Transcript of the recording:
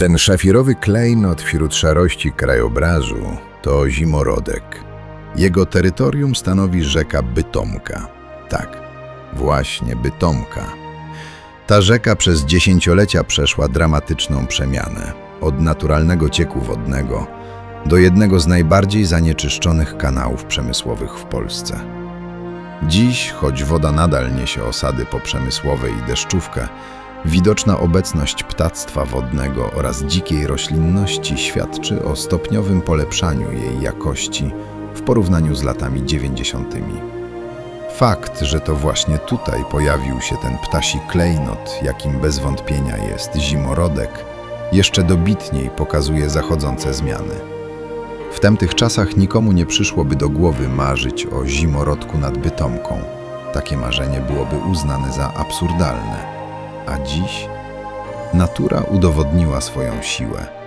Ten szafirowy klejnot wśród szarości krajobrazu to zimorodek. Jego terytorium stanowi rzeka Bytomka. Tak, właśnie Bytomka. Ta rzeka przez dziesięciolecia przeszła dramatyczną przemianę. Od naturalnego cieku wodnego do jednego z najbardziej zanieczyszczonych kanałów przemysłowych w Polsce. Dziś, choć woda nadal niesie osady poprzemysłowe i deszczówkę, widoczna obecność ptactwa wodnego oraz dzikiej roślinności świadczy o stopniowym polepszaniu jej jakości w porównaniu z latami 90. Fakt, że to właśnie tutaj pojawił się ten ptasi klejnot, jakim bez wątpienia jest zimorodek, jeszcze dobitniej pokazuje zachodzące zmiany. W tamtych czasach nikomu nie przyszłoby do głowy marzyć o zimorodku nad Bytomką. Takie marzenie byłoby uznane za absurdalne. A dziś natura udowodniła swoją siłę.